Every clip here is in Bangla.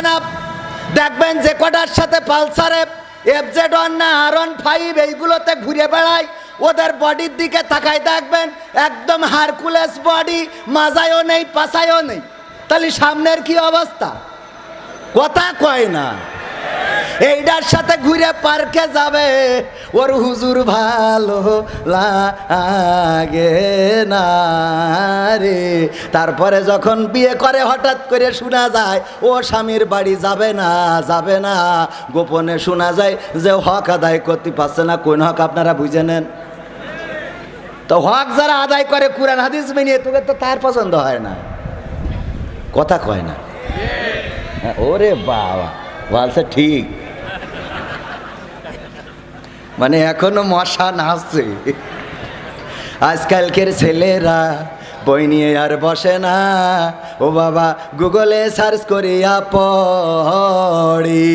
সেভেন আপ দেখবেন যে কটার সাথে পালসারে এফজেড ওয়ান না আর ওয়ান ফাইভ এইগুলোতে ঘুরে বেড়ায়, ওদের বডির দিকে তাকায় দেখবেন, একদম হারকুলেস বডি মাজায়ও নেই পাশায়ও নেই। তাহলে সামনের কি অবস্থা? কথা কয় না। এইটার সাথে ঘুরে পার্কে যাবে। ওর হুজুর ভালো লাগে না রে। তারপরে যখন বিয়ে করে হঠাৎ করে শোনা যায় ও স্বামীর বাড়ি যাবে না যাবে না। গোপনে শোনা যায় যে হক আদায় করতে পারছে না। কোন হক আপনারা বুঝে নেন? তো হক যারা আদায় করে কোরআন হাদিস মেনিয়ে তোকে তো তার পছন্দ হয় না। কথা কয় না। হ্যাঁ, ওরে বাবা। বলছে ঠিক। মানে এখনও মশা নাচছে। আজকালকের ছেলেরা বই নিয়ে আর বসে না। ও বাবা, গুগলে সার্চ করিয়া পড়ি।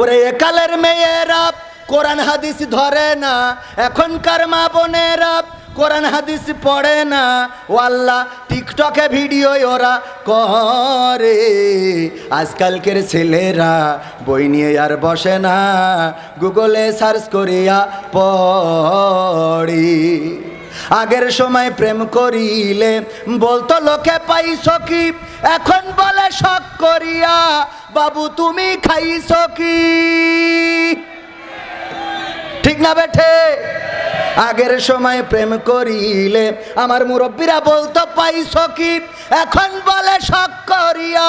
ওরে একালের মেয়েরা কোরআন হাদিস ধরে না, এখনকার মা বোনেরা কোরআন হাদিস পড়ে না, ও আল্লাহ টিকটকে ভিডিও ওরা করে। আজকালকের ছেলেরা বই নিয়ে আর বসে না, গুগলে সার্চ করিয়া পড়ি। আগের সময় প্রেম করিলে বলতো, লোকে পাইছ কি? এখন বলে শখ করিয়া, বাবু তুমি খাইছ কি? ঠিক না বেঠে? আগের সময় প্রেম করিলে আমার মুরব্বীরা বলতো পাইছ কি? এখন বলে শখ করিয়া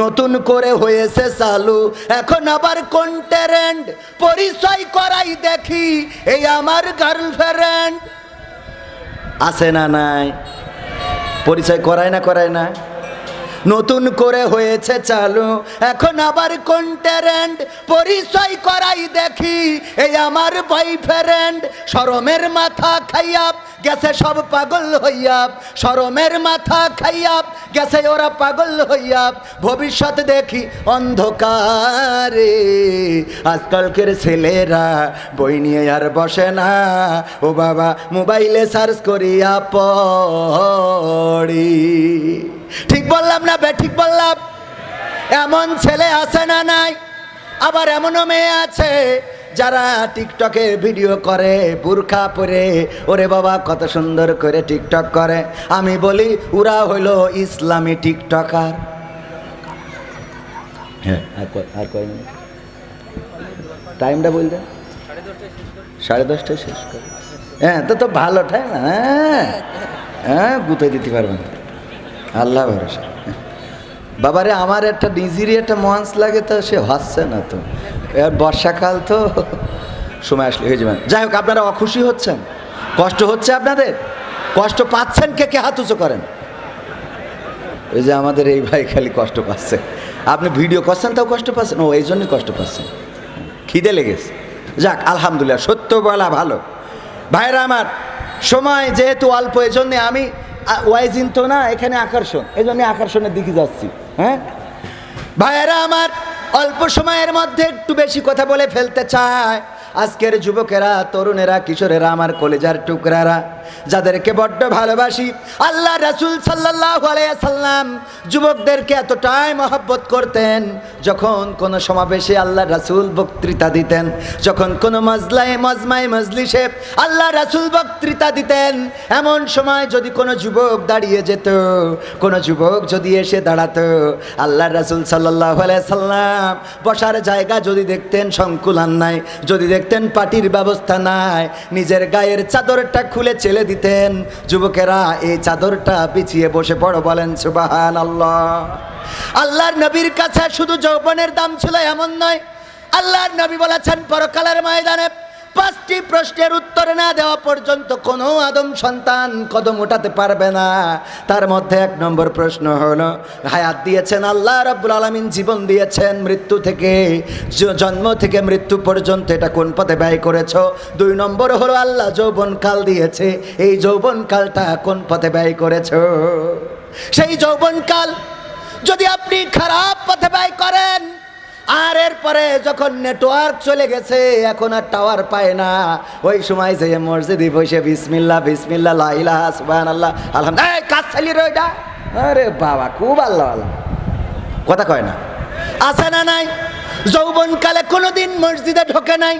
নতুন করে হয়েছে চালু। এখন আবার কোন ট্যারেন্ট পরিচয় করাই দেখি, এই আমার গার্লফ্রেন্ড আছে না নাই? পরিচয় করায় না করায় না? নতুন করে হয়েছে চালু। এখন আবার কোন ট্যারেন্ট পরিচয় করাই দেখি, এই আমার বয়ফ্রেন্ড সরমের মাথা খাইয়া গেছে সব পাগল হইয়া, সরমের মাথা খাইয়া, গেছে ওরা পাগল হইয়া, ভবিষ্যৎ দেখি অন্ধকারে। আজকালকের ছেলেরা বই নিয়ে আর বসে না। ও বাবা, মোবাইলে সার্চ করিয়া পড়ি। ঠিক বললাম না বে, ঠিক বললাম? এমন ছেলে আছে না নাই? আবার এমনও মেয়ে আছে যারা টিকটকে ভিডিও করে, বুরখা পরে, ওরে বাবা, কত সুন্দর করে টিকটক করে। আমি বলি, ওরা হইল ইসলামী টিকটকার। হ্যাঁ আর টাইমটা বলতে সাড়ে দশটায় শেষ করে। হ্যাঁ তো তো ভালো টাইম হ্যাঁ। হ্যাঁ গুতে দিতে পারবেন। আল্লাহ ভরসা। বাবারে, আমার একটা নিজেরই একটা মঞ্চ লাগে তো, সে হচ্ছে না তো। এবার বর্ষাকাল তো সময় আসলে হয়ে যাবেন যাই হোক, আপনারা অখুশি হচ্ছেন। কষ্ট হচ্ছে আপনাদের? কষ্ট পাচ্ছেন কে? কে হাত উঁচু করেন? ওই যে আমাদের এই ভাই খালি কষ্ট পাচ্ছে। আপনি ভিডিও করছেন, তাও কষ্ট পাচ্ছেন? ও, এই জন্যই কষ্ট পাচ্ছেন খিদে লেগেছে। যাক, আলহামদুলিল্লাহ, সত্য বলা ভালো। ভাইরা আমার, সময় যেহেতু অল্প এই জন্যে আমি ওয়াইজিন তো না, এখানে আকর্ষণ। এই জন্য আকর্ষণের দিকে যাচ্ছি হ্যাঁ? ভাইয়েরা আমার অল্প সময়ের মধ্যে একটু বেশি কথা বলে ফেলতে চায়। আজকের যুবকেরা, তরুণেরা, কিশোরেরা, আমার কলেজার টুকরারা। যাদেরকে বড্ড ভালোবাসি আল্লাহ রাসুল সাল্লাহ যুবকদেরকে এতটাই মহব্বত করতেন যখন কোনো সমাবেশে আল্লাহ রাসুল বক্তৃতা দিতেন, যখন কোনো মজলায়, মজমায়, মজলিসে আল্লাহ রাসুল বক্তৃতা দিতেন। এমন সময় যদি কোনো যুবক দাঁড়িয়ে যেত, কোনো যুবক যদি এসে দাঁড়াতো আল্লাহ রাসুল সাল্লাহ সাল্লাম বসার জায়গা যদি দেখতেন সংকুলান নাই, যদি দেখতেন পার্টির ব্যবস্থা নাই, নিজের গায়ের চাদরটা খুলে চেলে দিতেন। যুবকেরা এই চাদরটা পিছিয়ে বসে পড়ো বলেন সুবাহান আল্লাহ আল্লাহর নবীর কাছে শুধু যৌবনের দাম ছিল এমন নয়, আল্লাহর নবী বলেছেন, পরকালের ময়দানে পাঁচটি প্রশ্নের উত্তর না দেওয়া পর্যন্ত কোনো আদম সন্তান কদম উঠাতে পারবে না। তার মধ্যে এক নম্বর প্রশ্ন হলো, হায়াত দিয়েছেন আল্লাহ রাব্বুল আলামিন, জীবন দিয়েছেন মৃত্যু থেকে জন্ম থেকে মৃত্যু পর্যন্ত এটা কোন পথে ব্যয় করেছ? দুই নম্বর হলো, আল্লাহ যৌবন কাল দিয়েছে, এই যৌবন কালটা কোন পথে ব্যয় করেছ? সেই যৌবন কাল যদি আপনি খারাপ পথে ব্যয় করেন আর এরপরে যখন নেটওয়ার্ক চলে গেছে, এখন আর টাওয়ার পায় না। ওই সময় যে মসজিদে বসে বিসমিল্লা বিসমিল্লা লাইলা সুবান আল্লাহ আলহামদুলিল্লাহ। কাজ চালিয়ে রইটা আরে বাবা, খুব আল্লাহ আল্লাহ। কথা কয় না। আছে না নাই? যৌবনকালে কোনোদিন মসজিদে ঢোকে নাই।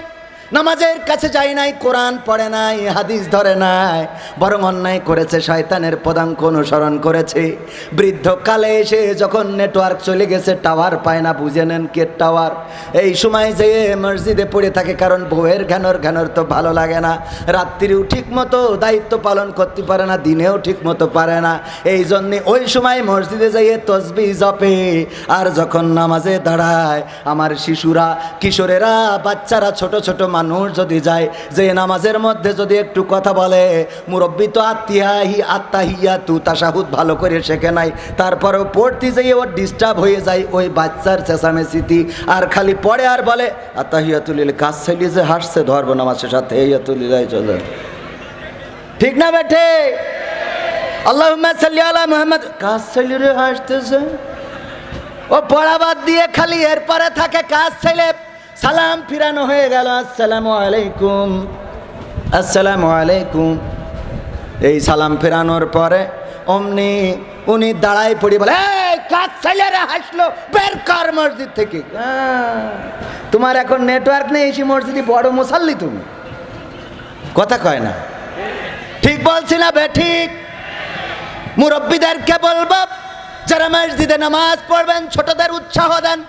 নামাজের কাছে যায় নাই, কোরআন পড়ে নাই, হাদিস ধরে নাই, বরং অন্যায় করেছে, শয়তানের পদাঙ্ক অনুসরণ করেছে। বৃদ্ধকালে এসে যখন নেটওয়ার্ক চলে গেছে টাওয়ার পায় না, বুঝে নেন কে টাওয়ার এই সময় যে মসজিদে পড়ে থাকে, কারণ বউয়ের ঘ্যানর ঘ্যানর তো ভালো লাগে না। রাত্রিও ঠিক মতো দায়িত্ব পালন করতে পারে না, দিনেও ঠিক মতো পারে না। এই জন্যে ওই সময় মসজিদে যাইয়ে তসবি জপে, আর যখন নামাজে দাঁড়ায়, আমার শিশুরা, কিশোরেরা, বাচ্চারা, ছোট ছোট মানুষ যদি যায়, যে নামাজের মধ্যে যদি একটু কথা বলে, মুরব্বী তো আত্মিয়াহি আত্মাহিয়া তু তাসাহুদ ভালো করে শেখে নাই। তারপরেও পড়তে যাইয়ে ওর ডিস্টার্ব হয়ে যায় ওই বাচ্চার চেঁচামেচিতি। আর খালি পড়ে আর বলে আত্মাহিয়া তুলিল কাজ, ছেলে যে হাসছে, ধরবো নামাজের সাথে ইয়া তুলিলাই চলে ঠিক না বেঠে? আল্লাহ মোহাম্মদ। কাজ রে হাসতেছে? ও পড়া বাদ দিয়ে খালি এরপরে থাকে, কাজ ছেলে সালাম ফিরানো হয়ে গেল আসসালামু আলাইকুম। আসসালামু আলাইকুম। এই সালাম ফেরানোর পরে অমনি উনি দাঁড়ায় পড়ি বলে "এই, কাজ ছেলেরা হাসলো? বের কর মসজিদ থেকে। আহ, তোমার এখন নেটওয়ার্ক নেই এসে মসজিদে বড় মুসাল্লি তুমি। কথা কয় না। ঠিক বলছি না বে ঠিক। মুরব্বীদেরকে বলব যারা মসজিদে নামাজ পড়বেন ছোটদের উৎসাহ দেন।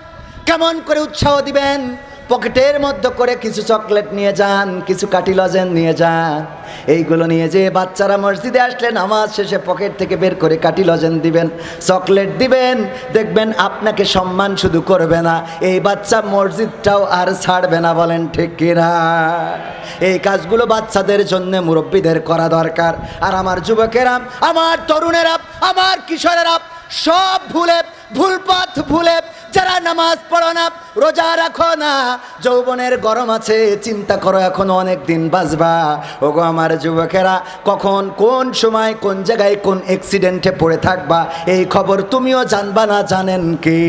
কেমন করে উৎসাহ দিবেন? পকেটের মধ্যে করে কিছু চকলেট নিয়ে যান, কিছু কাটি লজেন নিয়ে যান। এইগুলো নিয়ে যে বাচ্চারা মসজিদে আসলে নামাজ শেষে পকেট থেকে বের করে কাটি লজেন দিবেন, চকলেট দিবেন, দেখবেন আপনাকে সম্মান শুধু করবে না, এই বাচ্চা মসজিদটাও আর ছাড়বে না বলেন ঠিক কিনা? এই কাজগুলো বাচ্চাদের জন্য মুরব্বীদের করা দরকার। আর আমার যুবকেরা, আমার তরুণেরা, আমার কিশোরেরা সব ভুলে ভুল পথ ভুলে যারা নামাজ পড়ো না, রোজা রাখো না। যৌবনের গরম আছে, চিন্তা করো এখনও অনেক দিন বাঁচবা। ওগো আমার যুবকেরা, কখন, কোন সময়, কোন জায়গায় কোন অ্যাক্সিডেন্টে পড়ে থাকবা, এই খবর তুমিও জানবা না জানেন কি?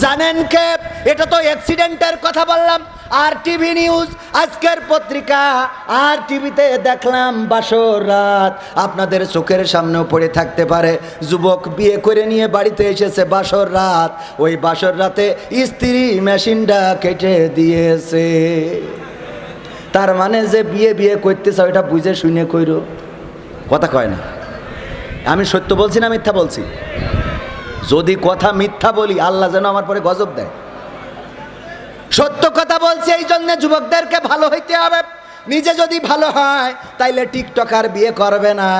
জানেন কে? এটা তো অ্যাক্সিডেন্টের কথা বললাম। আর টিভি নিউজ আজকের পত্রিকা। আর টিভিতে দেখলাম বাসর রাত। আপনাদের চোখের সামনেও পড়ে থাকতে পারে। যুবক বিয়ে করে নিয়ে বাড়িতে এসেছে বাসর রাত। ওই বাসর রাতে স্ত্রী মেশিনটা কেটে দিয়েছে। তার মানে যে বিয়ে বিয়ে করতেছে, ওইটা বুঝে শুনে কইরো। কথা কয় না। আমি সত্য বলছি না মিথ্যা বলছি? যদি কথা মিথ্যা বলি, আল্লাহ যেন আমার পরে গজব দেয়। সত্য কথা বলছে এই জন্য যুবকদেরকে ভালো হইতে হবে। নিজে যদি ভালো হয়, তাইলে টিকটক আর বিয়ে করবে না।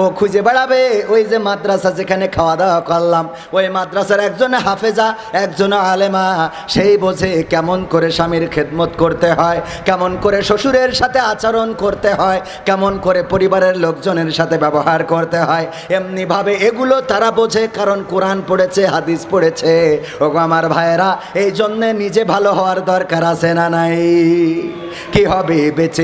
ও খুঁজে বেড়াবে, ওই যে মাদ্রাসা যেখানে খাওয়া দাওয়া করলাম, ওই মাদ্রাসার একজনে হাফেজা, একজনে আলেমা। সেই বোঝে কেমন করে স্বামীর খেদমত করতে হয়, কেমন করে শ্বশুরের সাথে আচরণ করতে হয়, কেমন করে পরিবারের লোকজনের সাথে ব্যবহার করতে হয়। এমনিভাবে এগুলো তারা বোঝে, কারণ কোরআন পড়েছে, হাদিস পড়েছে। ওগো আমার ভাইয়েরা, এই জন্যে নিজে ভালো হওয়ার দরকার আছে না নাই? কি হবে বেঁচে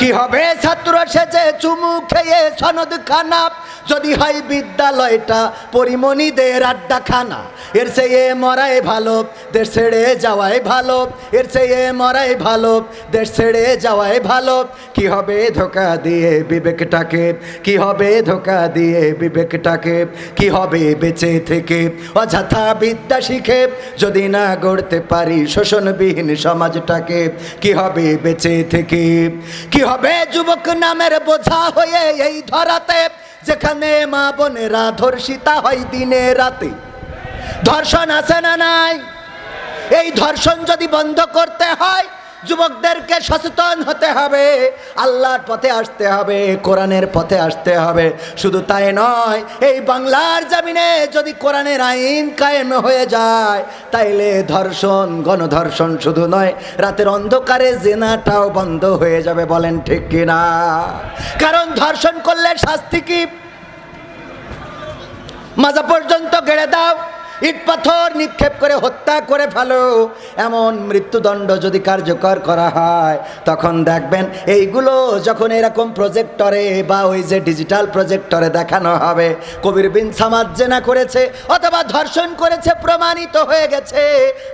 কি হবে? ছাত্র সেজে চুমু খেয়ে সনদ খানা। যদি হয় বিদ্যালয়টা পরিমণিদের আড্ডা খানা এর চেয়ে মরাই ভালো, দেশ ছেড়ে যাওয়াই ভালো। এর চেয়ে মরাই ভালো, দেশ ছেড়ে যাওয়াই ভালো। কি হবে ধোকা দিয়ে বিবেকটাকে? কি হবে ধোকা দিয়ে বিবেকটাকে? কি হবে বেঁচে থেকে? অযথা বিদ্যা শিখে যদি না গড়তে পারি শোষণবিহীন সমাজটাকে, কি হবে বেঁচে থেকে? কি হবে যুবক নামের বোঝা হয়ে এই ধরাতে। যেখানে মা বোনেরা ধর্ষিতা হয় দিনে রাতে। ধর্ষণ আছে না নাই? এই ধর্ষণ যদি বন্ধ করতে হয় যুবকদেরকে সচেতন হতে হবে। আল্লাহর পথে আসতে হবে, কোরআনের পথে আসতে হবে। শুধু তাই নয়, এই বাংলার জামিনে যদি কোরআনের আইন কায়েম হয়ে যায়, তাইলে ধর্ষণ, গণধর্ষণ শুধু নয়, রাতের অন্ধকারে জেনাটাও বন্ধ হয়ে যাবে বলেন ঠিক কিনা কারণ ধর্ষণ করলে শাস্তি কি? মাজা পর্যন্ত গেড়ে দাও। ইট পাথর নিক্ষেপ করে হত্যা করে ফেলো। এমন মৃত্যুদণ্ড যদি কার্যকর করা হয়, তখন দেখবেন এইগুলো যখন এরকম প্রজেক্টরে বা ওই যে ডিজিটাল প্রজেক্টরে দেখানো হবে, কবির বিন সামাদ জেনা করেছে অথবা ধর্ষণ করেছে, প্রমাণিত হয়ে গেছে।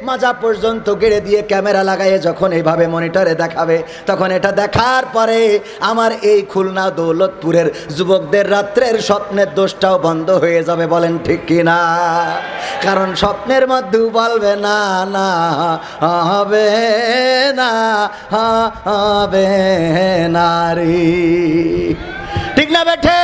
মাজা পর্যন্ত গেড়ে দিয়ে ক্যামেরা লাগাইয়ে যখন এইভাবে মনিটরে দেখাবে, তখন এটা দেখার পরে আমার এই খুলনা দৌলতপুরের যুবকদের রাত্রের স্বপ্নের দোষটাও বন্ধ হয়ে যাবে বলেন ঠিক কি না কারণ স্বপ্নের মধ্যে বলবে না না হবে না হবে নারী ঠিক না বেঠে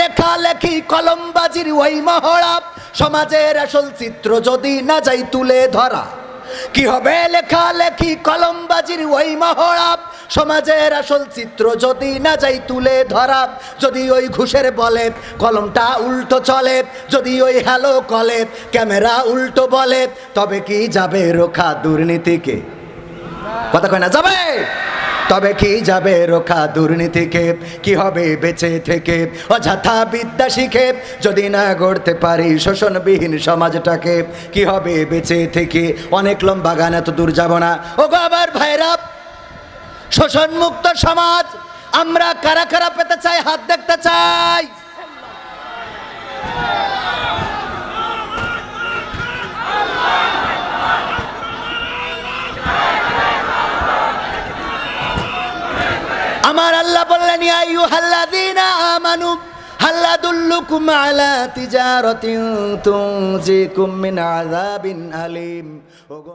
লেখালেখি, কলমবাজির ওই মহড়া। সমাজের আসল চিত্র যদি না যাই তুলে ধরা, কি হবে লেখালেখি, কলমবাজির ওই মহড়া? সমাজের আসল চিত্র যদি না যাই তুলে ধরা, যদি ওই ঘুষের বলে কলমটা উল্টো চলে, যদি ওই হ্যালো কলে ক্যামেরা উল্টো বলে, তবে কি যাবে রোখা দুর্নীতিকে? কথা কয় না, যাবে? তবে কি যাবে রোখা দুর্নীতিকে কি হবে বেঁচে থেকে? অযথা বিদ্যা শিখে যদি না গড়তে পারি শোষণবিহীন সমাজটাকে, কি হবে বেঁচে থেকে? অনেক লম্বা গান, এত দূর যাব না। ও আবার ভাইরা, শোষণমুক্ত সমাজ, আমরা কারা কারা পেতে চাই, হাত দেখতে চাই। আমার আল্লাহ বললেন, ইয়া আইয়ুহাল্লাযীনা আমানু হাল আদুল্লুকুম আলা তিজারাতিন তুনজিকুম মিন আযাবিন আলিম। ওগো